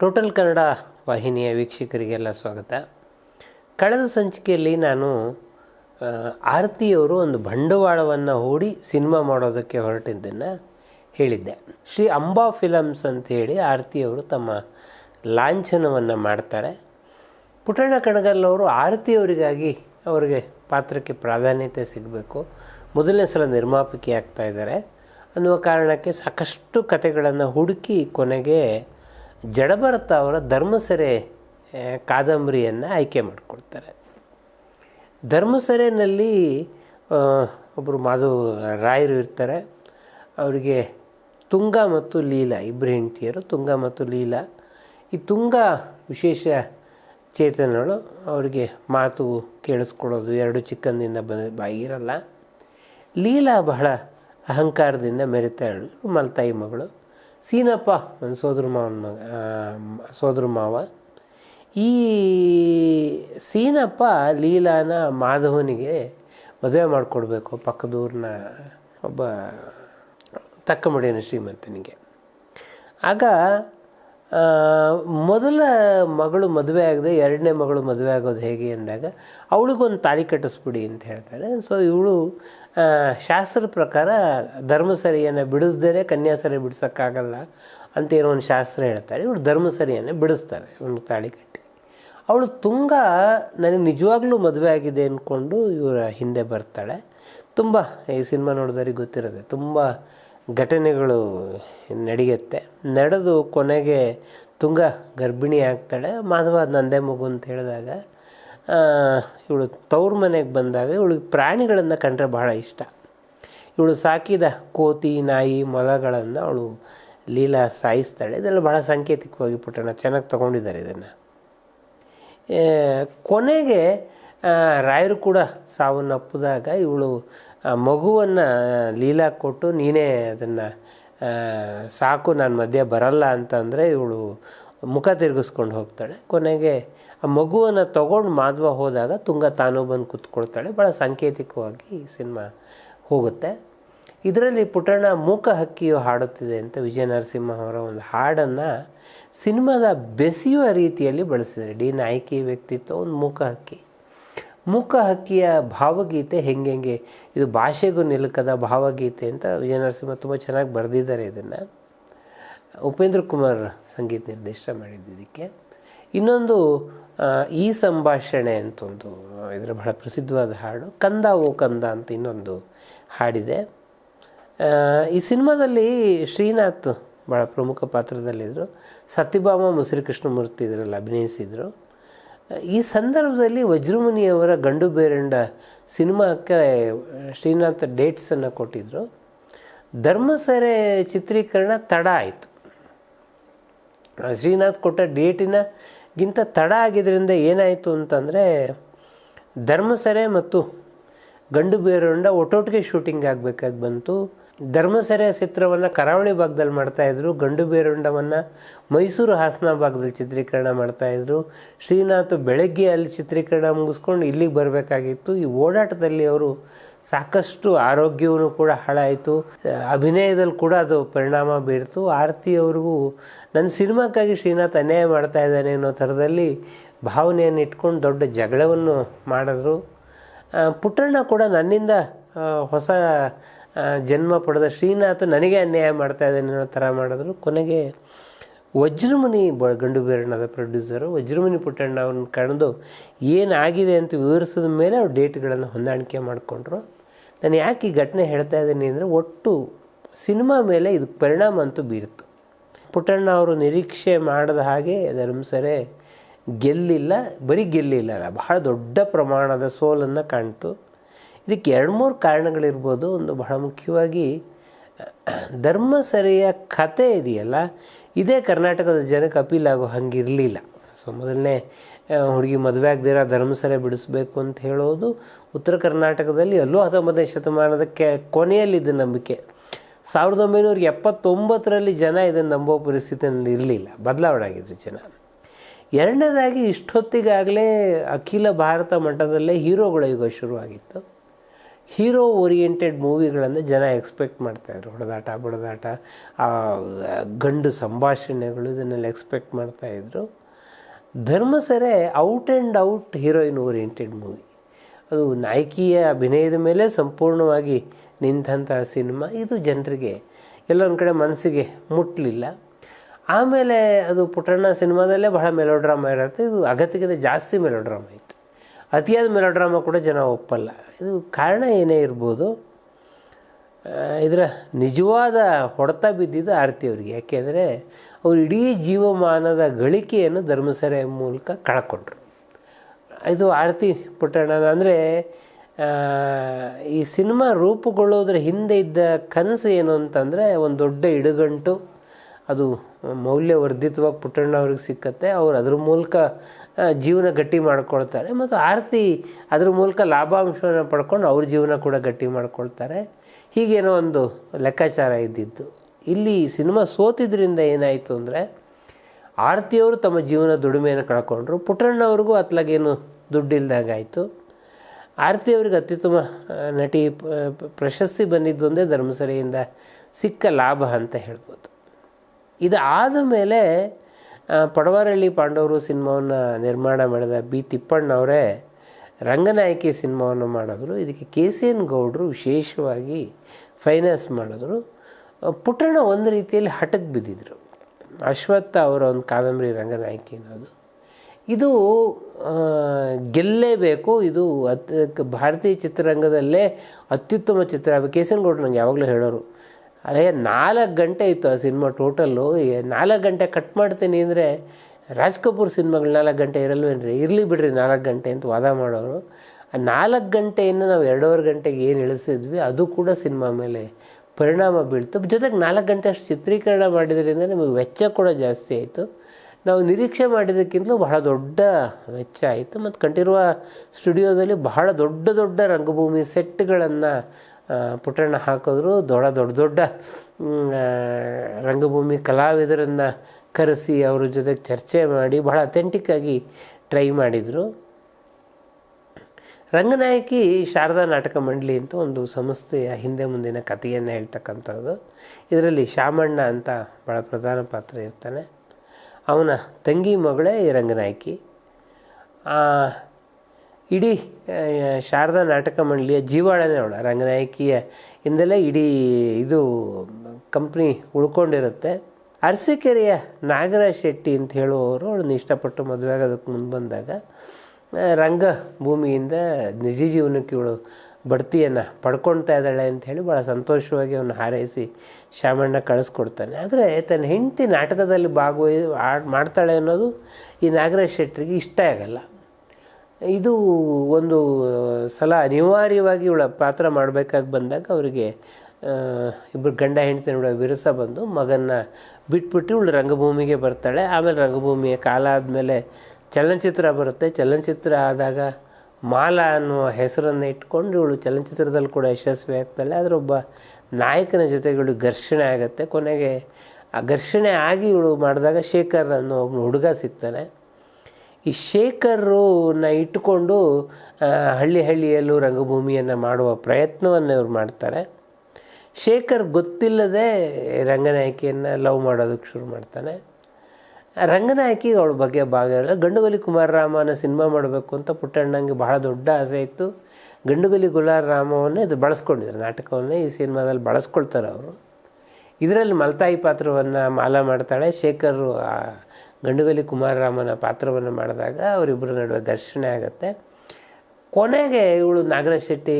Total Kannada ವಾಹಿನಿಯ ವೀಕ್ಷಕರಿಗೆಲ್ಲ ಸ್ವಾಗತ. ಕಳೆದ ಸಂಚಿಕೆಯಲ್ಲಿ ನಾನು ಆರತಿಯವರು ಒಂದು ಬಂಡವಾಳವನ್ನು ಹೂಡಿ ಸಿನಿಮಾ ಮಾಡೋದಕ್ಕೆ ಹೊರಟಿದ್ದನ್ನು ಹೇಳಿದ್ದೆ. ಶ್ರೀ ಅಂಬಾ ಫಿಲಮ್ಸ್ ಅಂತೇಳಿ ಆರತಿಯವರು ತಮ್ಮ ಲಾಂಛನವನ್ನು ಮಾಡ್ತಾರೆ. ಪುಟ್ಟಣ್ಣ ಕಣಗಲ್ ಅವರು ಆರತಿಯವರಿಗಾಗಿ ಅವರಿಗೆ ಪಾತ್ರಕ್ಕೆ ಪ್ರಾಧಾನ್ಯತೆ ಸಿಗಬೇಕು. ಮೊದಲನೇ ಸಲ ನಿರ್ಮಾಪಕಿ ಆಗ್ತಾ ಇದ್ದಾರೆ. ಅನ್ನುವ ಕಾರಣಕ್ಕೆ ಸಾಕಷ್ಟು ಕತೆಗಳನ್ನು ಹುಡುಕಿ ಕೊನೆಗೆ ಜಡಭರತ ಅವರ ಧರ್ಮಸೆರೆ ಕಾದಂಬರಿಯನ್ನು ಆಯ್ಕೆ ಮಾಡಿಕೊಳ್ತಾರೆ ಧರ್ಮಸೆರೆಯಲ್ಲಿ ಒಬ್ಬರು ಮಾಧವ್ ರಾಯರು ಇರ್ತಾರೆ. ಅವರಿಗೆ ತುಂಗ ಮತ್ತು ಲೀಲಾ ಇಬ್ಬರು ಹೆಂಡತಿಯರು, ತುಂಗ ಮತ್ತು ಲೀಲಾ. ಈ ತುಂಗ ವಿಶೇಷ ಚೇತನಗಳು ಅವರಿಗೆ ಮಾತು ಕೇಳಿಸ್ಕೊಳ್ಳೋದು ಎರಡು ಚಿಕ್ಕಂದಿಂದ ಬಂದ ಬಾಯಿ ಇರಲ್ಲ ಲೀಲಾ ಬಹಳ ಅಹಂಕಾರದಿಂದ ಮೆರಿತಾಳು, ಮಲ್ತಾಯಿ ಮಗಳು. ಸೀನಪ್ಪ ನನ್ನ ಸೋದರ ಮಾವನ ಮಗ ಸೋದರ ಮಾವ, ಈ ಸೀನಪ್ಪ ಲೀಲಾನ ಮಾಧವನಿಗೆ ಮದುವೆ ಮಾಡಿಕೊಡ್ಬೇಕು ಪಕ್ಕದೂರಿನ ಒಬ್ಬ ತಕ್ಕ ಮಡಿಯನ ಶ್ರೀಮಂತನಿಗೆ. ಆಗ ಮೊದಲ ಮಗಳು ಮದುವೆ ಆಗದೆ ಎರಡನೇ ಮಗಳು ಮದುವೆ ಆಗೋದು ಹೇಗೆ ಅಂದಾಗ, ಅವಳಿಗೊಂದು ತಾಳಿ ಕಟ್ಟಿಸ್ಬಿಡಿ ಅಂತ ಹೇಳ್ತಾರೆ. ಸೊ ಇವಳು ಶಾಸ್ತ್ರದ ಪ್ರಕಾರ ಧರ್ಮಸರಿಯನ್ನು ಬಿಡಿಸ್ದೇ ಕನ್ಯಾಸರಿ ಬಿಡಿಸೋಕ್ಕಾಗಲ್ಲ ಅಂತ ಏನೋ ಒಂದು ಶಾಸ್ತ್ರ ಹೇಳ್ತಾರೆ. ಇವಳು ಧರ್ಮಸರಿಯನ್ನು ಬಿಡಿಸ್ತಾರೆ, ಒಂದು ತಾಳಿ ಕಟ್ಟಿ. ಅವಳು ತುಂಗ ನನಗೆ ನಿಜವಾಗ್ಲೂ ಮದುವೆ ಆಗಿದೆ ಅಂದ್ಕೊಂಡು ಇವರ ಹಿಂದೆ ಬರ್ತಾಳೆ. ತುಂಬ, ಈ ಸಿನಿಮಾ ನೋಡಿದವ್ರಿಗೆ ಗೊತ್ತಿರುತ್ತೆ, ತುಂಬ ಘಟನೆಗಳು ನಡೆಯುತ್ತೆ. ನಡೆದು ಕೊನೆಗೆ ತುಂಗ ಗರ್ಭಿಣಿ ಆಗ್ತಾಳೆ. ಮಾಧವ ನಂದೇ ಮಗು ಅಂತ ಹೇಳಿದಾಗ ಇವಳು ತವ್ರ ಮನೆಗೆ ಬಂದಾಗ ಇವಳು ಪ್ರಾಣಿಗಳನ್ನು ಕಂಡ್ರೆ ಬಹಳ ಇಷ್ಟ. ಇವಳು ಸಾಕಿದ ಕೋತಿ, ನಾಯಿ, ಮೊಲಗಳನ್ನು ಅವಳು ಲೀಲಾ ಸಾಯಿಸ್ತಾಳೆ. ಇದೆಲ್ಲ ಬಹಳ ಸಾಂಕೇತಿಕವಾಗಿ ಪುಟ್ಟಣ ಚೆನ್ನಾಗಿ ತಗೊಂಡಿದ್ದಾರೆ ಇದನ್ನು. ಕೊನೆಗೆ ರಾಯರು ಕೂಡ ಸಾವನ್ನಪ್ಪಿದಾಗ ಇವಳು ಮಗುವನ್ನು ಲೀಲಾ ಕೊಟ್ಟು, ನೀನೇ ಅದನ್ನು ಸಾಕು, ನಾನು ಮಧ್ಯೆ ಬರಲ್ಲ ಅಂತಂದರೆ ಇವಳು ಮುಖ ತಿರುಗಿಸ್ಕೊಂಡು ಹೋಗ್ತಾಳೆ. ಕೊನೆಗೆ ಆ ಮಗುವನ್ನು ತಗೊಂಡು ಮಾಧವ ಹೋದಾಗ ತುಂಗ ತಾನು ಬಂದು ಕೂತ್ಕೊಳ್ತಾಳೆ. ಭಾಳ ಸಾಂಕೇತಿಕವಾಗಿ ಸಿನಿಮಾ ಹೋಗುತ್ತೆ. ಇದರಲ್ಲಿ ಪುಟಣ ಮೂಕ ಹಕ್ಕಿಯು ಹಾಡುತ್ತಿದೆ ಅಂತ ವಿಜಯ ನರಸಿಂಹ ಅವರ ಒಂದು ಹಾಡನ್ನು ಸಿನಿಮಾದ ಬೆಸೆಯುವ ರೀತಿಯಲ್ಲಿ ಬಳಸಿದ್ದಾರೆ. ಡಿ ನಾಯಕಿ ವ್ಯಕ್ತಿತ್ವ, ಒಂದು ಮೂಕ ಹಕ್ಕಿ. ಮೂಕ ಹಕ್ಕಿಯ ಭಾವಗೀತೆ ಹೆಂಗೆ, ಇದು ಭಾಷೆಗೂ ನಿಲುಕದ ಭಾವಗೀತೆ ಅಂತ ವಿಜಯ ನರಸಿಂಹ ತುಂಬ ಚೆನ್ನಾಗಿ ಬರೆದಿದ್ದಾರೆ ಇದನ್ನು. ಉಪೇಂದ್ರ ಕುಮಾರ್ ಸಂಗೀತ ನಿರ್ದೇಶನ ಮಾಡಿದ್ದು ಇದಕ್ಕೆ. ಇನ್ನೊಂದು ಈ ಸಂಭಾಷಣೆ ಅಂತ ಒಂದು ಇದರ ಬಹಳ ಪ್ರಸಿದ್ಧವಾದ ಹಾಡು, ಕಂದ ಓ ಕಂದ ಅಂತ ಇನ್ನೊಂದು ಹಾಡಿದೆ. ಈ ಸಿನಿಮಾದಲ್ಲಿ ಶ್ರೀನಾಥ್ ಭಾಳ ಪ್ರಮುಖ ಪಾತ್ರದಲ್ಲಿದ್ದರು. ಸತ್ಯಭಾಮ ಮುಸಿರಿ ಕೃಷ್ಣಮೂರ್ತಿ ಇದರಲ್ಲಿ ಅಭಿನಯಿಸಿದರು. ಈ ಸಂದರ್ಭದಲ್ಲಿ ವಜ್ರಮುನಿಯವರ ಗಂಡು ಬೇರಂಡ ಸಿನಿಮಾಕ್ಕೆ ಶ್ರೀನಾಥ್ ಡೇಟ್ಸನ್ನು ಕೊಟ್ಟಿದ್ದರು ಧರ್ಮಸರೆ ಚಿತ್ರೀಕರಣ ತಡ ಆಯಿತು. ಶ್ರೀನಾಥ್ ಕೊಟ್ಟ ಡೇಟಿನ ಗಿಂತ ತಡ ಆಗಿದ್ದರಿಂದ ಏನಾಯಿತು ಅಂತಂದರೆ ಧರ್ಮಸರೆ ಮತ್ತು ಗಂಡು ಬೇರೊಂಡ ಒಟ್ಟೊಟ್ಟಿಗೆ ಶೂಟಿಂಗ್ ಆಗಬೇಕಾಗಿ ಬಂತು. ಧರ್ಮಸೆರೆ ಚಿತ್ರವನ್ನು ಕರಾವಳಿ ಭಾಗದಲ್ಲಿ ಮಾಡ್ತಾಯಿದ್ರು ಗಂಡು ಬೇರುಂಡವನ್ನು ಮೈಸೂರು ಹಾಸನ ಭಾಗದಲ್ಲಿ ಚಿತ್ರೀಕರಣ ಮಾಡ್ತಾಯಿದ್ರು ಶ್ರೀನಾಥ್ ಬೆಳಗ್ಗೆ ಅಲ್ಲಿ ಚಿತ್ರೀಕರಣ ಮುಗಿಸ್ಕೊಂಡು ಇಲ್ಲಿಗೆ ಬರಬೇಕಾಗಿತ್ತು. ಈ ಓಡಾಟದಲ್ಲಿ ಅವರು ಸಾಕಷ್ಟು ಆರೋಗ್ಯವೂ ಕೂಡ ಹಾಳಾಯಿತು. ಅಭಿನಯದಲ್ಲಿ ಕೂಡ ಅದು ಪರಿಣಾಮ ಬೀರಿತು. ಆರತಿ ಅವ್ರಿಗೂ, ನನ್ನ ಸಿನಿಮಾಕ್ಕಾಗಿ ಶ್ರೀನಾಥ್ ಅನ್ಯಾಯ ಮಾಡ್ತಾ ಇದ್ದಾನೆ ಅನ್ನೋ ಥರದಲ್ಲಿ ಭಾವನೆಯನ್ನು ಇಟ್ಕೊಂಡು ದೊಡ್ಡ ಜಗಳವನ್ನು ಮಾಡಿದ್ರು. ಪುಟ್ಟಣ್ಣ ಕೂಡ ನನ್ನಿಂದ ಹೊಸ ಜನ್ಮ ಪಡೆದ ಶ್ರೀನಾಥ ನನಗೆ ಅನ್ಯಾಯ ಮಾಡ್ತಾ ಇದ್ದಾನೆ ಅನ್ನೋ ಥರ ಮಾಡಿದ್ರು. ಕೊನೆಗೆ ವಜ್ರಮುನಿ ಬ ಗಂಡು ಬೇರಣ್ಣದ ಪ್ರೊಡ್ಯೂಸರು ವಜ್ರಮುನಿ ಪುಟ್ಟಣ್ಣ ಅವ್ರನ್ನ ಕಳೆದು ಏನಾಗಿದೆ ಅಂತ ವಿವರಿಸಿದ ಮೇಲೆ ಅವ್ರು ಡೇಟ್ಗಳನ್ನು ಹೊಂದಾಣಿಕೆ ಮಾಡಿಕೊಂಡ್ರು. ನಾನು ಯಾಕೆ ಈ ಘಟನೆ ಹೇಳ್ತಾ ಇದ್ದೀನಿ ಅಂದರೆ ಒಟ್ಟು ಸಿನಿಮಾ ಮೇಲೆ ಇದು ಪರಿಣಾಮ ಅಂತೂ ಬೀರಿತು ಪುಟ್ಟಣ್ಣ ಅವರು ನಿರೀಕ್ಷೆ ಮಾಡದ ಹಾಗೆ ಧರ್ಮಸರೆ ಗೆಲ್ಲಿಲ್ಲ, ಬರೀ ಗೆಲ್ಲಿಲ್ಲ ಬಹಳ ದೊಡ್ಡ ಪ್ರಮಾಣದ ಸೋಲನ್ನು ಕಾಣ್ತು. ಇದಕ್ಕೆ ಎರಡು ಮೂರು ಕಾರಣಗಳಿರ್ಬೋದು. ಒಂದು ಬಹಳ ಮುಖ್ಯವಾಗಿ, ಧರ್ಮ ಸರಿಯ ಕತೆ ಇದೆಯಲ್ಲ, ಇದೇ ಕರ್ನಾಟಕದ ಜನಕ್ಕೆ ಅಪೀಲ್ ಆಗೋ ಹಂಗಿರಲಿಲ್ಲ. ಸೊ, ಮೊದಲನೇ ಹುಡುಗಿ ಮದುವೆ ಆಗದಿರ ಧರ್ಮಸರೆ ಬಿಡಿಸ್ಬೇಕು ಅಂತ ಹೇಳೋದು ಉತ್ತರ ಕರ್ನಾಟಕದಲ್ಲಿ ಅಲ್ಲೂ ಹತ್ತೊಂಬತ್ತನೇ ಶತಮಾನದ ಕೆ, ಕೊನೆಯಲ್ಲಿದ್ದ ನಂಬಿಕೆ. ಸಾವಿರದ ಒಂಬೈನೂರ ಎಪ್ಪತ್ತೊಂಬತ್ತರಲ್ಲಿ ಜನ ಇದನ್ನು ನಂಬೋ ಪರಿಸ್ಥಿತಿಯಲ್ಲಿ ಇರಲಿಲ್ಲ. ಬದಲಾವಣೆ ಆಗಿದ್ರು ಜನ. ಎರಡನೇದಾಗಿ, ಇಷ್ಟೊತ್ತಿಗಾಗಲೇ ಅಖಿಲ ಭಾರತ ಮಟ್ಟದಲ್ಲೇ ಹೀರೋಗಳ ಯುಗ ಶುರುವಾಗಿತ್ತು. ಹೀರೋ ಓರಿಯೆಂಟೆಡ್ ಮೂವಿಗಳನ್ನು ಜನ ಎಕ್ಸ್ಪೆಕ್ಟ್ ಮಾಡ್ತಾಯಿದ್ರು. ಹೊಡೆದಾಟ, ಬಡದಾಟ, ಆ, ಗಂಡು ಸಂಭಾಷಣೆಗಳು ಇದನ್ನೆಲ್ಲ ಎಕ್ಸ್ಪೆಕ್ಟ್ ಮಾಡ್ತಾಯಿದ್ರು. ಧರ್ಮಸರೆ out and out heroine oriented movie ಅದು ನಾಯಕಿಯ ಅಭಿನಯದ ಮೇಲೆ ಸಂಪೂರ್ಣವಾಗಿ ನಿಂತಹ ಸಿನಿಮಾ. ಇದು ಜನರಿಗೆ, ಎಲ್ಲೊಂದು ಕಡೆ ಮನಸ್ಸಿಗೆ ಮುಟ್ಟಲಿಲ್ಲ ಆಮೇಲೆ ಅದು ಪುಟ್ಟಣ್ಣ ಸಿನಿಮಾದಲ್ಲೇ ಬಹಳ ಮೆಲೋಡ್ರಾಮಾ ಇರುತ್ತೆ. ಇದು ಅಗತ್ಯಕ್ಕಿಂತ ಜಾಸ್ತಿ ಮೆಲೋಡ್ರಾಮಾ ಇತ್ತು. ಅತಿಯಾದ ಮೆಲೋಡ್ರಾಮಾ ಕೂಡ ಜನ ಒಪ್ಪಲ್ಲ. ಇದು ಕಾರಣ ಏನೇ ಇರ್ಬೋದು ಇದರ ನಿಜವಾದ ಹೊಡೆತ ಬಿದ್ದಿದ್ದು ಆರತಿ ಅವರಿಗೆ. ಯಾಕೆಂದರೆ ಅವರು ಇಡೀ ಜೀವಮಾನದ ಗಳಿಕೆಯನ್ನು ಧರ್ಮಸರೆ ಮೂಲಕ ಕಳ್ಕೊಂಡ್ರು. ಇದು ಆರತಿ ಪುಟ್ಟಣ ಅಂದರೆ ಈ ಸಿನಿಮಾ ರೂಪುಗೊಳ್ಳೋದ್ರ ಹಿಂದೆ ಇದ್ದ ಕನಸು ಏನು ಅಂತಂದರೆ, ಒಂದು ದೊಡ್ಡ ಇಡುಗಂಟು ಅದು ಮೌಲ್ಯವರ್ಧಿತವಾಗಿ ಪುಟ್ಟಣ್ಣ ಅವ್ರಿಗೆ ಸಿಕ್ಕತ್ತೆ. ಅವ್ರು ಅದ್ರ ಮೂಲಕ ಜೀವನ ಗಟ್ಟಿ ಮಾಡ್ಕೊಳ್ತಾರೆ. ಮತ್ತು ಆರತಿ ಅದ್ರ ಮೂಲಕ ಲಾಭಾಂಶವನ್ನು ಪಡ್ಕೊಂಡು ಅವ್ರ ಜೀವನ ಕೂಡ ಗಟ್ಟಿ ಮಾಡ್ಕೊಳ್ತಾರೆ. ಹೀಗೇನೋ ಒಂದು ಲೆಕ್ಕಾಚಾರ ಇದ್ದಿದ್ದು. ಇಲ್ಲಿ ಸಿನಿಮಾ ಸೋತಿದ್ರಿಂದ ಏನಾಯಿತು ಅಂದರೆ, ಆರತಿಯವರು ತಮ್ಮ ಜೀವನ ದುಡಿಮೆಯನ್ನು ಕಳ್ಕೊಂಡ್ರು, ಪುಟ್ಟಣ್ಣವ್ರಿಗೂ ಅತ್ಲಾಗೇನು ದುಡ್ಡು ಇಲ್ದಂಗಾಯಿತು ಆರತಿ ಅವರಿಗೆ ಅತ್ಯುತ್ತಮ ನಟಿ ಪ್ರಶಸ್ತಿ ಬಂದಿದ್ದು ಒಂದೇ ಧರ್ಮಸರಿಯಿಂದ ಸಿಕ್ಕ ಲಾಭ ಅಂತ ಹೇಳ್ಬೋದು. ಇದು ಆದ ಮೇಲೆ ಆ, ಪಡವರಳ್ಳಿ ಪಾಂಡವರು ಸಿನಿಮಾವನ್ನು ನಿರ್ಮಾಣ ಮಾಡಿದ ಬಿ ತಿಪ್ಪಣ್ಣವರೇ ರಂಗನಾಯಕಿ ಸಿನಿಮಾವನ್ನು ಮಾಡಿದ್ರು. ಇದಕ್ಕೆ ಕೆ ಸಿ ಎನ್ ಗೌಡರು ವಿಶೇಷವಾಗಿ ಫೈನಾನ್ಸ್ ಮಾಡಿದ್ರು. ಪುಟ್ಟಣ ಪುಟ್ಟಣ್ಣ ಒಂದು ರೀತಿಯಲ್ಲಿ ಹಠಕ್ಕೆ ಬಿದ್ದಿದ್ರು. ಅಶ್ವತ್ಥ ಅವರ ಒಂದು ಕಾದಂಬರಿ ರಂಗನಾಯಕಿ ಅನ್ನೋದು. ಇದು ಗೆಲ್ಲೇಬೇಕು. ಇದು ಅತ್ ಭಾರತೀಯ ಚಿತ್ರರಂಗದಲ್ಲೇ ಅತ್ಯುತ್ತಮ ಚಿತ್ರ. ಕೆ ಸಿ ಎನ್ ಗೌಡ್ರು ನಂಗೆ ಯಾವಾಗಲೂ ಹೇಳೋರು. ಅದೇ ನಾಲ್ಕು ಗಂಟೆ ಇತ್ತು ಆ ಸಿನಿಮಾ ಟೋಟಲ್ಲು. ನಾಲ್ಕು ಗಂಟೆ ಕಟ್ ಮಾಡ್ತೀನಿ ಅಂದರೆ ರಾಜ್ ಕಪೂರ್ ಸಿನಿಮಾಗಳು ನಾಲ್ಕು ಗಂಟೆ ಇರಲ್ವೇನ್ರಿ? ಇರಲಿ ಬಿಡ್ರಿ ನಾಲ್ಕು ಗಂಟೆ ಅಂತ ವಾದ ಮಾಡೋರು. ಆ ನಾಲ್ಕು ಗಂಟೆಯನ್ನು ನಾವು ಎರಡೂವರೆ ಗಂಟೆಗೆ ಏನು ಇಳಿಸಿದ್ವಿ, ಅದು ಕೂಡ ಸಿನಿಮಾ ಮೇಲೆ ಪರಿಣಾಮ ಬೀಳ್ತು. ಜೊತೆಗೆ ನಾಲ್ಕು ಗಂಟೆ ಅಷ್ಟು ಚಿತ್ರೀಕರಣ ಮಾಡಿದ್ರಿಂದ ನಮಗೆ ವೆಚ್ಚ ಕೂಡ ಜಾಸ್ತಿ ಆಯಿತು. ನಾವು ನಿರೀಕ್ಷೆ ಮಾಡಿದ್ದಕ್ಕಿಂತಲೂ ಬಹಳ ದೊಡ್ಡ ವೆಚ್ಚ ಆಯಿತು. ಮತ್ತು ಕಂಠೀರುವ ಸ್ಟುಡಿಯೋದಲ್ಲಿ ಬಹಳ ದೊಡ್ಡ ದೊಡ್ಡ ರಂಗಭೂಮಿ ಸೆಟ್ಗಳನ್ನು ಪುಟ್ಟಣ್ಣ ಹಾಕಿದ್ರು. ದೊಡ್ಡ ದೊಡ್ಡ ದೊಡ್ಡ ರಂಗಭೂಮಿ ಕಲಾವಿದರನ್ನು ಕರೆಸಿ ಅವ್ರ ಜೊತೆಗೆ ಚರ್ಚೆ ಮಾಡಿ ಬಹಳ ಅಥೆಂಟಿಕ್ಕಾಗಿ ಟ್ರೈ ಮಾಡಿದರು. ರಂಗನಾಯಕಿ ಶಾರದಾ ನಾಟಕ ಮಂಡಳಿ ಅಂತ ಒಂದು ಸಂಸ್ಥೆಯ ಹಿಂದೆ ಮುಂದಿನ ಕಥೆಯನ್ನು ಹೇಳ್ತಕ್ಕಂಥದ್ದು. ಇದರಲ್ಲಿ ಶಾಮಣ್ಣ ಅಂತ ಭಾಳ ಪ್ರಧಾನ ಪಾತ್ರ ಇರ್ತಾನೆ. ಅವನ ತಂಗಿ ಮಗಳೇ ಈ ರಂಗನಾಯಕಿ. ಇಡೀ ಶಾರದಾ ನಾಟಕ ಮಂಡಳಿಯ ಜೀವಾಳನೇ ಅವಳ. ರಂಗನಾಯಕಿಯ ಇಂದಲೇ ಇಡೀ ಇದು ಕಂಪ್ನಿ ಉಳ್ಕೊಂಡಿರುತ್ತೆ. ಅರಸೀಕೆರೆಯ ನಾಗರಾಜ್ ಶೆಟ್ಟಿ ಅಂತ ಹೇಳುವವರು ಅವಳನ್ನ ಇಷ್ಟಪಟ್ಟು ಮದುವೆ ಆಗೋದಕ್ಕೆ ಮುಂದೆ ಬಂದಾಗ ರಂಗಭೂಮಿಯಿಂದ ರಂಗ ಭೂಮಿಯಿಂದ ನಿಜ ಜೀವನಕ್ಕೆ ಇವಳು ಬಡ್ತಿಯನ್ನು ಪಡ್ಕೊಳ್ತಾ ಇದ್ದಾಳೆ ಅಂತ ಹೇಳಿ ಭಾಳ ಸಂತೋಷವಾಗಿ ಅವನು ಹಾರೈಸಿ ಶಾಮಣ್ಣ ಕಳಿಸ್ಕೊಡ್ತಾನೆ. ಆದರೆ ತನ್ನ ಹೆಂಡತಿ ನಾಟಕದಲ್ಲಿ ಭಾಗವಹಿ ಆಡ್ ಮಾಡ್ತಾಳೆ ಅನ್ನೋದು ಈ ನಾಗರಾಜ್ ಶೆಟ್ಟರಿಗೆ ಇಷ್ಟ ಆಗಲ್ಲ. ಇದು ಒಂದು ಸಲ ಅನಿವಾರ್ಯವಾಗಿ ಇವಳ ಪಾತ್ರ ಮಾಡಬೇಕಾಗಿ ಬಂದಾಗ ಅವರಿಗೆ ಇಬ್ಬರು ಗಂಡ ಹೆಂಡತಿ ನೋಡೋ ವಿರಸ ಬಂದು ಮಗನ್ನ ಬಿಟ್ಬಿಟ್ಟು ಇವಳು ರಂಗಭೂಮಿಗೆ ಬರ್ತಾಳೆ. ಆಮೇಲೆ ರಂಗಭೂಮಿಯ ಕಾಲ ಆದಮೇಲೆ ಚಲನಚಿತ್ರ ಬರುತ್ತೆ. ಚಲನಚಿತ್ರ ಆದಾಗ ಮಾಲಾ ಅನ್ನುವ ಹೆಸರನ್ನು ಇಟ್ಕೊಂಡು ಇವಳು ಚಲನಚಿತ್ರದಲ್ಲಿ ಕೂಡ ಯಶಸ್ವಿ ಆಗ್ತಾಳೆ. ಆದರೆ ಒಬ್ಬ ನಾಯಕನ ಜೊತೆಗಳು ಘರ್ಷಣೆ ಆಗುತ್ತೆ. ಕೊನೆಗೆ ಆ ಘರ್ಷಣೆ ಆಗಿ ಇವಳು ಮಾಡಿದಾಗ ಶೇಖರ್ ಅನ್ನೋ ಒಬ್ಬ ಹುಡುಗ ಸಿಗ್ತಾನೆ. ಈ ಶೇಖರನ್ನ ಇಟ್ಟುಕೊಂಡು ಹಳ್ಳಿ ಹಳ್ಳಿಯಲ್ಲೂ ರಂಗಭೂಮಿಯನ್ನು ಮಾಡುವ ಪ್ರಯತ್ನವನ್ನು ಇವ್ರು ಮಾಡ್ತಾರೆ. ಶೇಖರ್ ಗೊತ್ತಿಲ್ಲದೆ ರಂಗನಾಯಕಿಯನ್ನು ಲವ್ ಮಾಡೋದಕ್ಕೆ ಶುರು ಮಾಡ್ತಾನೆ. ರಂಗನಾಯಕಿ ಅವಳ ಬಗ್ಗೆ ಭಾಗ ಗಂಡುಗಲಿ ಕುಮಾರರಾಮನ ಸಿನಿಮಾ ಮಾಡಬೇಕು ಅಂತ ಪುಟ್ಟಣ್ಣಂಗೆ ಬಹಳ ದೊಡ್ಡ ಆಸೆ ಇತ್ತು. ಗಂಡುಗಲಿ ಗುಲಾರರಾಮವನ್ನೇ ಇದು ಬಳಸ್ಕೊಂಡಿದ್ದಾರೆ ನಾಟಕವನ್ನೇ ಈ ಸಿನಿಮಾದಲ್ಲಿ ಬಳಸ್ಕೊಳ್ತಾರೆ ಅವರು. ಇದರಲ್ಲಿ ಮಲ್ತಾಯಿ ಪಾತ್ರವನ್ನು ಮಾಲ ಮಾಡ್ತಾಳೆ. ಶೇಖರ್ ಗಂಡುಗಲಿ ಕುಮಾರರಾಮನ ಪಾತ್ರವನ್ನು ಮಾಡಿದಾಗ ಅವರಿಬ್ಬರ ನಡುವೆ ಘರ್ಷಣೆ ಆಗುತ್ತೆ. ಕೊನೆಗೆ ಇವಳು ನಾಗರಾಜ್ ಶೆಟ್ಟಿ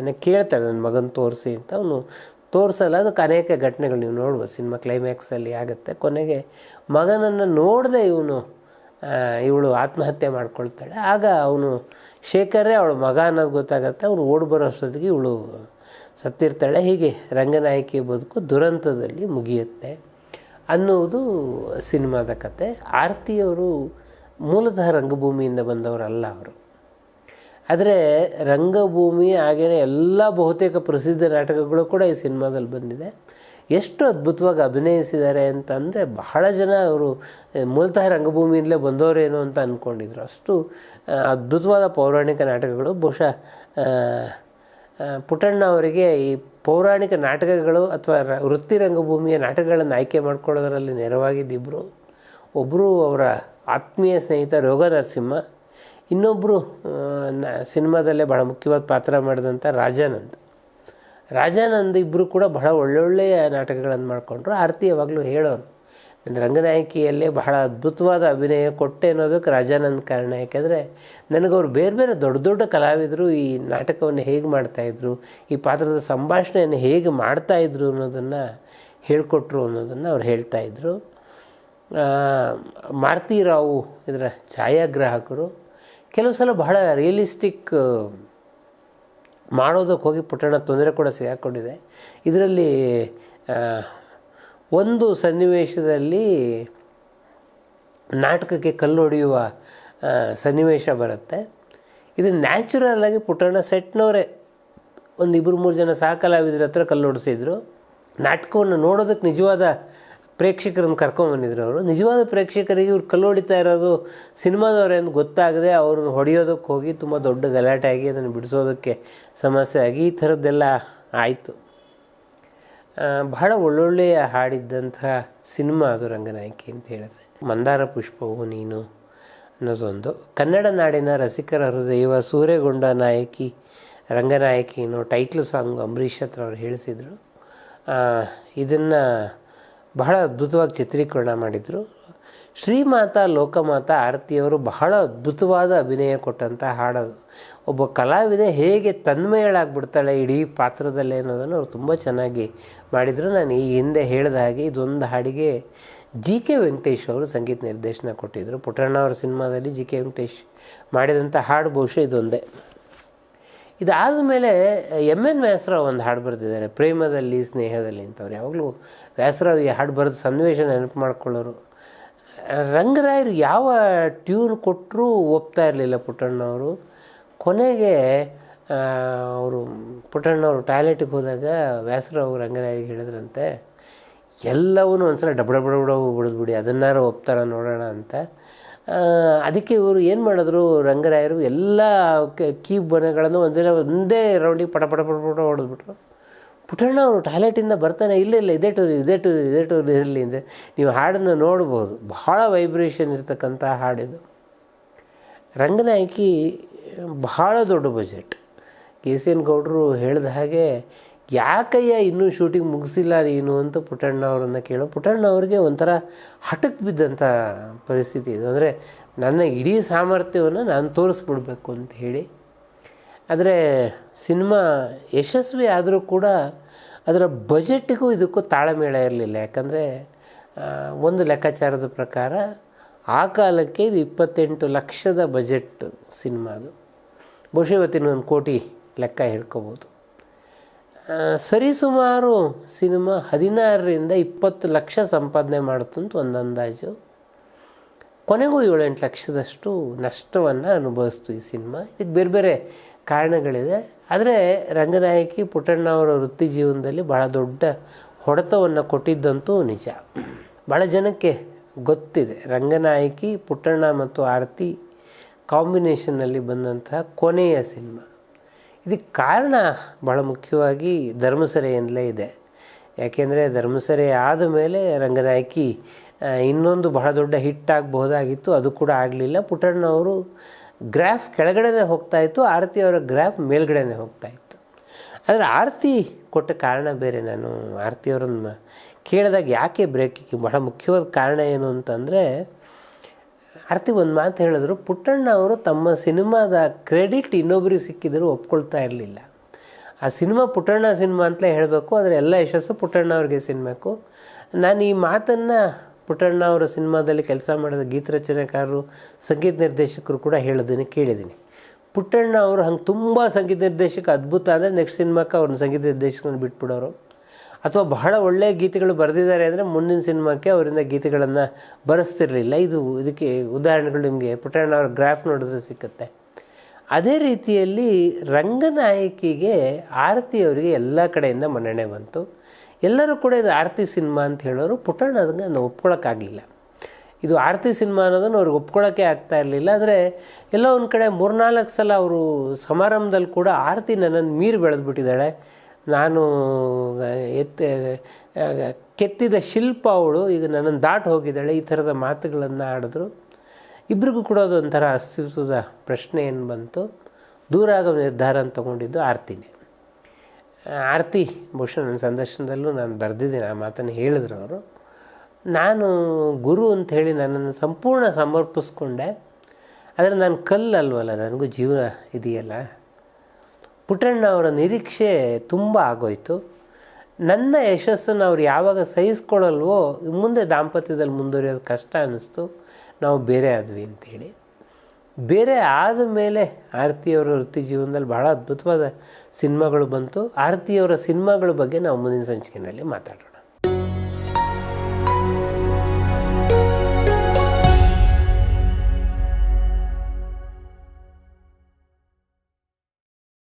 ಏನ ಕೇಳ್ತಾಳೆ, ನನ್ನ ಮಗನ ತೋರಿಸಿ ಅಂತ. ಅವನು ತೋರಿಸಲ್ಲ, ಅದಕ್ಕೆ ಅನೇಕ ಘಟನೆಗಳು ನೀವು ನೋಡ್ಬೋದು. ಸಿನಿಮಾ ಕ್ಲೈಮ್ಯಾಕ್ಸಲ್ಲಿ ಆಗುತ್ತೆ. ಕೊನೆಗೆ ಮಗನನ್ನು ನೋಡದೆ ಇವನು ಇವಳು ಆತ್ಮಹತ್ಯೆ ಮಾಡ್ಕೊಳ್ತಾಳೆ. ಆಗ ಅವನು ಶೇಖರೇ ಅವಳು ಮಗ ಅನ್ನೋದು ಗೊತ್ತಾಗತ್ತೆ. ಅವನು ಓಡಿ ಬರೋ ಅಷ್ಟೊತ್ತಿಗೆ ಇವಳು ಸತ್ತಿರ್ತಾಳೆ. ಹೀಗೆ ರಂಗನಾಯಕಿ ಬದುಕು ದುರಂತದಲ್ಲಿ ಮುಗಿಯುತ್ತೆ. ಅನ್ನುವುದು ಸಿನಿಮಾದ ಕತೆ. ಆರತಿಯವರು ಮೂಲತಃ ರಂಗಭೂಮಿಯಿಂದ ಬಂದವರಲ್ಲ ಅವರು. ಆದರೆ ರಂಗಭೂಮಿ ಹಾಗೆಯೇ ಎಲ್ಲ ಬಹುತೇಕ ಪ್ರಸಿದ್ಧ ನಾಟಕಗಳು ಕೂಡ ಈ ಸಿನಿಮಾದಲ್ಲಿ ಬಂದಿದೆ. ಎಷ್ಟು ಅದ್ಭುತವಾಗಿ ಅಭಿನಯಿಸಿದ್ದಾರೆ ಅಂತಂದರೆ ಬಹಳ ಜನ ಅವರು ಮೂಲತಃ ರಂಗಭೂಮಿಯಿಂದಲೇ ಬಂದವರೇನೋ ಅಂತ ಅಂದ್ಕೊಂಡಿದ್ರು ಅಷ್ಟು ಅದ್ಭುತವಾದ ಪೌರಾಣಿಕ ನಾಟಕಗಳು, ಬಹುಶಃ ಪುಟ್ಟಣ್ಣ ಅವರಿಗೆ ಈ ಪೌರಾಣಿಕ ನಾಟಕಗಳು ಅಥವಾ ವೃತ್ತಿ ರಂಗಭೂಮಿಯ ನಾಟಕಗಳನ್ನು ಆಯ್ಕೆ ಮಾಡ್ಕೊಳ್ಳೋದರಲ್ಲಿ ನೆರವಾಗಿದ್ದಿಬ್ಬರು ಒಬ್ಬರು ಅವರ ಆತ್ಮೀಯ ಸ್ನೇಹಿತ ರೋಗ ನರಸಿಂಹ ಇನ್ನೊಬ್ಬರು ಸಿನಿಮಾದಲ್ಲೇ ಬಹಳ ಮುಖ್ಯವಾದ ಪಾತ್ರ ಮಾಡಿದಂಥ ರಾಜಾನಂದ್. ರಾಜಾನಂದ್ ಇಬ್ಬರು ಕೂಡ ಬಹಳ ಒಳ್ಳೊಳ್ಳೆಯ ನಾಟಕಗಳನ್ನು ಮಾಡಿಕೊಂಡ್ರು. ಆರತಿ ಯಾವಾಗಲೂ ಹೇಳೋರು ರಂಗನಾಯಕಿಯಲ್ಲೇ ಬಹಳ ಅದ್ಭುತವಾದ ಅಭಿನಯ ಕೊಟ್ಟೆ ಅನ್ನೋದಕ್ಕೆ ರಾಜಾನಂದ್ ಕಾರಣ. ಯಾಕೆಂದರೆ ನನಗವ್ರು ಬೇರೆ ಬೇರೆ ದೊಡ್ಡ ದೊಡ್ಡ ಕಲಾವಿದರು ಈ ನಾಟಕವನ್ನು ಹೇಗೆ ಮಾಡ್ತಾಯಿದ್ರು ಈ ಪಾತ್ರದ ಸಂಭಾಷಣೆಯನ್ನು ಹೇಗೆ ಮಾಡ್ತಾಯಿದ್ರು ಅನ್ನೋದನ್ನು ಹೇಳಿಕೊಟ್ರು ಅನ್ನೋದನ್ನು ಅವ್ರು ಹೇಳ್ತಾಯಿದ್ರು ಮಾರುತಿ ರಾವು ಇದರ ಛಾಯಾಗ್ರಾಹಕರು ಕೆಲವು ಸಲ ಬಹಳ ರಿಯಲಿಸ್ಟಿಕ್ ಮಾಡೋದಕ್ಕೆ ಹೋಗಿ ಪುಟ್ಟಣ ತೊಂದರೆ ಕೂಡ ಸಿಗಾಕೊಂಡಿದೆ. ಇದರಲ್ಲಿ ಒಂದು ಸನ್ನಿವೇಶದಲ್ಲಿ ನಾಟಕಕ್ಕೆ ಕಲ್ಲು ಹೊಡೆಯುವ ಸನ್ನಿವೇಶ ಬರುತ್ತೆ. ಇದು ನ್ಯಾಚುರಲ್ ಆಗಿ ಪುಟ್ಟಣ್ಣ ಸೆಟ್ನವರೇ ಒಂದು ಇಬ್ಬರು ಮೂರು ಜನ ಸಹಕಲಾವಿದ್ರ ಹತ್ರ ಕಲ್ಲು ಹೊಡೆಸಿದ್ರು ನಾಟಕವನ್ನು ನೋಡೋದಕ್ಕೆ ನಿಜವಾದ ಪ್ರೇಕ್ಷಕರನ್ನು ಕರ್ಕೊಂಬಂದಿದ್ರು ಅವರು. ನಿಜವಾದ ಪ್ರೇಕ್ಷಕರಿಗೆ ಇವ್ರು ಕಲ್ಲು ಹೊಡಿತಾ ಇರೋದು ಸಿನಿಮಾದವ್ರೆ ಅಂತ ಗೊತ್ತಾಗದೆ ಅವ್ರನ್ನ ಹೊಡೆಯೋದಕ್ಕೆ ಹೋಗಿ ತುಂಬ ದೊಡ್ಡ ಗಲಾಟೆ ಆಗಿ ಅದನ್ನು ಬಿಡಿಸೋದಕ್ಕೆ ಸಮಸ್ಯೆ ಆಗಿ ಈ ಥರದ್ದೆಲ್ಲ ಆಯಿತು. ಬಹಳ ಒಳ್ಳೊಳ್ಳೆಯ ಹಾಡಿದ್ದಂತಹ ಸಿನಿಮಾ ಅದು ರಂಗನಾಯಕಿ ಅಂತ ಹೇಳಿದ್ರೆ. ಮಂದಾರ ಪುಷ್ಪವು ನೀನು ಅನ್ನೋದೊಂದು. ಕನ್ನಡ ನಾಡಿನ ರಸಿಕರ ಹೃದಯವ ಸೂರ್ಯಗೊಂಡ ನಾಯಕಿ, ರಂಗನಾಯಕಿ ಅನ್ನೋ ಟೈಟ್ಲ್ ಸಾಂಗ್ ಅಂಬರೀಷ್ ಹತ್ರ ಅವ್ರು ಹೇಳಿಸಿದರು. ಇದನ್ನು ಬಹಳ ಅದ್ಭುತವಾಗಿ ಚಿತ್ರೀಕರಣ ಮಾಡಿದರು. ಶ್ರೀಮಾತಾ, ಲೋಕಮಾತಾ ಆರತಿಯವರು ಬಹಳ ಅದ್ಭುತವಾದ ಅಭಿನಯ ಕೊಟ್ಟಂಥ ಹಾಡೋದು. ಒಬ್ಬ ಕಲಾವಿದೆ ಹೇಗೆ ತನ್ಮಯಳಾಗ್ಬಿಡ್ತಾಳೆ ಇಡೀ ಪಾತ್ರದಲ್ಲಿ ಅನ್ನೋದನ್ನು ಅವರು ತುಂಬ ಚೆನ್ನಾಗಿ ಮಾಡಿದರು. ನಾನು ಈ ಹಿಂದೆ ಹೇಳಿದ ಹಾಗೆ ಇದೊಂದು ಹಾಡಿಗೆ ಜಿ ಕೆ ವೆಂಕಟೇಶ್ ಅವರು ಸಂಗೀತ ನಿರ್ದೇಶನ ಕೊಟ್ಟಿದ್ದರು ಪುಟ್ಟಣ್ಣ ಅವರ ಸಿನಿಮಾದಲ್ಲಿ ಜಿ ಕೆ ವೆಂಕಟೇಶ್ ಮಾಡಿದಂಥ ಹಾಡು ಬಹುಶಃ ಇದೊಂದೇ. ಇದಾದ ಮೇಲೆ ಎಂ ಎನ್. ವ್ಯಾಸರಾವ್ ಒಂದು ಹಾಡು ಬರೆದಿದ್ದಾರೆ. ಪ್ರೇಮದಲ್ಲಿ, ಸ್ನೇಹದಲ್ಲಿ ಅಂತವ್ರು ಯಾವಾಗಲೂ ವ್ಯಾಸರಾವ್ ಈ ಹಾಡು ಬರೆದ ಸನ್ನಿವೇಶ ನೆನಪು ಮಾಡ್ಕೊಳ್ಳೋರು. ರಂಗರಾಯರು ಯಾವ ಟ್ಯೂನ್ ಕೊಟ್ಟರೂ ಒಪ್ತಾ ಇರಲಿಲ್ಲ ಪುಟ್ಟಣ್ಣವರು. ಕೊನೆಗೆ ಅವರು ಪುಟ್ಟಣ್ಣವರು ಟಾಯ್ಲೆಟಿಗೆ ಹೋದಾಗ ವ್ಯಾಸರಾವ್ ರಂಗರಾಯರಿಗೆ ಹೇಳಿದ್ರಂತೆ, ಎಲ್ಲವನ್ನೂ ಒಂದ್ಸಲ ಡಬ ಡಬ ಡಬ ಡಬ ಬಿಡಿದ್ಬಿಡಿ ಅದನ್ನಾರು ಒಪ್ತಾರ ನೋಡೋಣ ಅಂತ. ಅದಕ್ಕೆ ಇವರು ಏನು ಮಾಡಿದ್ರು, ರಂಗರಾಯರು ಎಲ್ಲ ಕೀ ಬನಗಳನ್ನು ಒಂದ್ಸಲ ಒಂದೇ ರೌಂಡಿಗೆ ಪಟ ಪಟ ಪಟ ಪಟ ಹೊಡೆದ್ಬಿಟ್ರು. ಪುಟ್ಟಣ್ಣ ಅವರು ಟಾಯ್ಲೆಟಿಂದ ಬರ್ತಾನೆ, ಇಲ್ಲ ಇಲ್ಲ, ಇದೇ ಟೂರ್ ಇದೇ ಟೂರ್ ಇದೇ ಟೂರ್ ಇರಲಿ ಅಂದರೆ ನೀವು ಹಾಡನ್ನು ನೋಡ್ಬೋದು. ಬಹಳ ವೈಬ್ರೇಷನ್ ಇರ್ತಕ್ಕಂಥ ಹಾಡಿದು ರಂಗನಾಯಕಿ ಬಹಳ ದೊಡ್ಡ ಬಜೆಟ್ ಕೆ ಸಿ ಎನ್ ಗೌಡರು ಹೇಳಿದ ಹಾಗೆ, ಯಾಕಯ್ಯ ಇನ್ನೂ ಶೂಟಿಂಗ್ ಮುಗಿಸಿಲ್ಲ ನೀನು ಅಂತ ಪುಟ್ಟಣ್ಣ ಅವರನ್ನು ಕೇಳೋ. ಪುಟ್ಟಣ್ಣ ಅವ್ರಿಗೆ ಒಂಥರ ಹಠಕ್ಕೆ ಬಿದ್ದಂಥ ಪರಿಸ್ಥಿತಿ ಇದು. ಅಂದರೆ ನನ್ನ ಇಡೀ ಸಾಮರ್ಥ್ಯವನ್ನು ನಾನು ತೋರಿಸ್ಬಿಡ್ಬೇಕು ಅಂತ ಹೇಳಿ ಆದರೆ ಸಿನಿಮಾ ಯಶಸ್ವಿ ಆದರೂ ಕೂಡ ಅದರ ಬಜೆಟ್ಟಿಗೂ ಇದಕ್ಕೂ ತಾಳಮೇಳ ಇರಲಿಲ್ಲ. ಯಾಕಂದರೆ ಒಂದು ಲೆಕ್ಕಾಚಾರದ ಪ್ರಕಾರ ಆ ಕಾಲಕ್ಕೆ ಇದು ಇಪ್ಪತ್ತೆಂಟು ಲಕ್ಷದ ಬಜೆಟ್ ಸಿನಿಮಾ ಅದು. ಬಹುಶಃ ಇವತ್ತಿನ ಒಂದು ಕೋಟಿ ಲೆಕ್ಕ ಹಿಡ್ಕೋಬೋದು ಸರಿಸುಮಾರು ಸಿನಿಮಾ ಹದಿನಾರರಿಂದ ಇಪ್ಪತ್ತು ಲಕ್ಷ ಸಂಪಾದನೆ ಮಾಡುತ್ತಂತ ಒಂದು ಅಂದಾಜು. ಕೊನೆಗೂ ಏಳೆಂಟು ಲಕ್ಷದಷ್ಟು ನಷ್ಟವನ್ನು ಅನುಭವಿಸ್ತು ಈ ಸಿನಿಮಾ. ಇದಕ್ಕೆ ಬೇರೆ ಬೇರೆ ಕಾರಣಗಳಿದೆ. ಆದರೆ ರಂಗನಾಯಕಿ ಪುಟ್ಟಣ್ಣ ಅವರ ವೃತ್ತಿ ಜೀವನದಲ್ಲಿ ಭಾಳ ದೊಡ್ಡ ಹೊಡೆತವನ್ನು ಕೊಟ್ಟಿದ್ದಂತೂ ನಿಜ. ಭಾಳ ಜನಕ್ಕೆ ಗೊತ್ತಿದೆ. ರಂಗನಾಯಕಿ, ಪುಟ್ಟಣ್ಣ ಮತ್ತು ಆರತಿ ಕಾಂಬಿನೇಷನ್ನಲ್ಲಿ ಬಂದಂತಹ ಕೊನೆಯ ಸಿನಿಮಾ. ಇದಕ್ಕೆ ಕಾರಣ ಭಾಳ ಮುಖ್ಯವಾಗಿ ಧರ್ಮಸರೆಯಿಂದಲೇ ಇದೆ. ಯಾಕೆಂದರೆ ಧರ್ಮಸರೆ ಆದ ಮೇಲೆ ರಂಗನಾಯಕಿ ಇನ್ನೊಂದು ಬಹಳ ದೊಡ್ಡ ಹಿಟ್ ಆಗಬಹುದಾಗಿತ್ತು. ಅದು ಕೂಡ ಆಗಲಿಲ್ಲ. ಪುಟ್ಟಣ್ಣವರು ಗ್ರಾಫ್ ಕೆಳಗಡೆನೇ ಹೋಗ್ತಾ ಇತ್ತು, ಆರತಿ ಅವರ ಗ್ರಾಫ್ ಮೇಲ್ಗಡೆನೇ ಹೋಗ್ತಾ ಇತ್ತು. ಆದರೆ ಆರತಿ ಕೊಟ್ಟ ಕಾರಣ ಬೇರೆ. ನಾನು ಆರತಿ ಅವರನ್ನು ಕೇಳಿದಾಗ ಯಾಕೆ ಬ್ರೇಕಿಗೆ ಬಹಳ ಮುಖ್ಯವಾದ ಕಾರಣ ಏನು ಅಂತಂದರೆ, ಆರತಿ ಒಂದು ಮಾತು ಹೇಳಿದ್ರು, ಪುಟ್ಟಣ್ಣ ಅವರು ತಮ್ಮ ಸಿನಿಮಾದ ಕ್ರೆಡಿಟ್ ಇನ್ನೊಬ್ಬರಿಗೆ ಸಿಕ್ಕಿದರೂ ಒಪ್ಕೊಳ್ತಾ ಇರಲಿಲ್ಲ. ಆ ಸಿನಿಮಾ ಪುಟ್ಟಣ್ಣ ಸಿನಿಮಾ ಅಂತಲೇ ಹೇಳಬೇಕು, ಆದರೆ ಎಲ್ಲ ಯಶಸ್ಸು ಪುಟ್ಟಣ್ಣ ಅವ್ರಿಗೆ ಸಿನ್ಬೇಕು ನಾನು ಈ ಮಾತನ್ನು ಪುಟ್ಟಣ್ಣ ಅವರ ಸಿನಿಮಾದಲ್ಲಿ ಕೆಲಸ ಮಾಡಿದ ಗೀತ ರಚನೆಕಾರರು, ಸಂಗೀತ ನಿರ್ದೇಶಕರು ಕೂಡ ಹೇಳೋದನ್ನು ಕೇಳಿದ್ದೀನಿ. ಪುಟ್ಟಣ್ಣ ಅವರು ಹಂಗೆ ತುಂಬ ಸಂಗೀತ ನಿರ್ದೇಶಕ, ಅದ್ಭುತ ಅಂದರೆ ನೆಕ್ಸ್ಟ್ ಸಿನಿಮಾಕ್ಕೆ ಅವ್ರನ್ನ ಸಂಗೀತ ನಿರ್ದೇಶಕನ ಬಿಟ್ಬಿಡೋರು. ಅಥವಾ ಬಹಳ ಒಳ್ಳೆಯ ಗೀತೆಗಳು ಬರೆದಿದ್ದಾರೆ ಅಂದರೆ ಮುಂದಿನ ಸಿನಿಮಾಕ್ಕೆ ಅವರಿಂದ ಗೀತೆಗಳನ್ನು ಬರೆಸ್ತಿರಲಿಲ್ಲ. ಇದು ಇದಕ್ಕೆ ಉದಾಹರಣೆಗಳು ನಿಮಗೆ ಪುಟ್ಟಣ್ಣ ಅವರ ಗ್ರಾಫ್ ನೋಡಿದ್ರೆ ಸಿಕ್ಕುತ್ತೆ. ಅದೇ ರೀತಿಯಲ್ಲಿ ರಂಗನಾಯಕಿಗೆ ಆರತಿ ಅವರಿಗೆ ಎಲ್ಲ ಕಡೆಯಿಂದ ಮನ್ನಣೆ ಬಂತು. ಎಲ್ಲರೂ ಕೂಡ ಇದು ಆರತಿ ಸಿನಿಮಾ ಅಂತ ಹೇಳೋರು ಪುಟ್ಟಣ್ಣ ಅದನ್ನು ಒಪ್ಕೊಳ್ಳೋಕ್ಕಾಗಲಿಲ್ಲ ಇದು ಆರತಿ ಸಿನಿಮಾ ಅನ್ನೋದನ್ನು ಅವ್ರಿಗೆ ಒಪ್ಕೊಳ್ಳೋಕ್ಕೆ ಆಗ್ತಾ ಇರಲಿಲ್ಲ. ಆದರೆ ಎಲ್ಲೋ ಒಂದು ಕಡೆ ಮೂರ್ನಾಲ್ಕು ಸಲ ಅವರು ಸಮಾರಂಭದಲ್ಲಿ ಕೂಡ ಆರತಿ ನನ್ನನ್ನು ಮೀರಿ ಬೆಳೆದ್ಬಿಟ್ಟಿದ್ದಾಳೆ. ನಾನು ಎತ್ತ ಕೆತ್ತಿದ ಶಿಲ್ಪ ಅವಳು ಈಗ ನನ್ನನ್ನು ದಾಟಿ ಹೋಗಿದ್ದಾಳೆ. ಈ ಥರದ ಮಾತುಗಳನ್ನು ಆಡಿದ್ರು. ಇಬ್ರಿಗೂ ಕೂಡ ಅದೊಂಥರ ಅಸ್ತಿತ್ವದ ಪ್ರಶ್ನೆ ಏನು ಬಂತು? ದೂರ ಆಗೋ ನಿರ್ಧಾರ ತಗೊಂಡಿದ್ದು ತೊಗೊಂಡಿದ್ದು ಆರ್ತಿನೇ. ಆರತಿ ಬಹುಶಃ ನನ್ನ ಸಂದರ್ಶನದಲ್ಲೂ ನಾನು ಬರೆದಿದ್ದೀನಿ, ಆ ಮಾತನ್ನು ಹೇಳಿದ್ರು ಅವರು. ನಾನು ಗುರು ಅಂತ ಹೇಳಿ ನನ್ನನ್ನು ಸಂಪೂರ್ಣ ಸಮರ್ಪಿಸ್ಕೊಂಡೆ. ಆದರೆ ನಾನು ಕಲ್ಲಲ್ವಲ್ಲ, ನನಗೂ ಜೀವನ ಇದೆಯಲ್ಲ. ಪುಟ್ಟಣ್ಣ ಅವರ ನಿರೀಕ್ಷೆ ತುಂಬ ಆಗೋಯ್ತು. ನನ್ನ ಯಶಸ್ಸನ್ನು ಅವ್ರು ಯಾವಾಗ ಸಹಿಸ್ಕೊಳ್ಳಲ್ವೋ, ಮುಂದೆ ದಾಂಪತ್ಯದಲ್ಲಿ ಮುಂದುವರಿಯೋದು ಕಷ್ಟ ಅನ್ನಿಸ್ತು. ನಾವು ಬೇರೆ ಆದ್ವಿ ಅಂತೇಳಿ. ಬೇರೆ ಆದ ಮೇಲೆ ಆರತಿಯವರ ವೃತ್ತಿ ಜೀವನದಲ್ಲಿ ಬಹಳ ಅದ್ಭುತವಾದ ಸಿನಿಮಾಗಳು ಬಂತು ಆರತಿಯವರ ಸಿನಿಮಾಗಳ ಬಗ್ಗೆ ನಾವು ಮುಂದಿನ ಸಂಚಿಕೆಯಲ್ಲಿ ಮಾತಾಡೋಣ.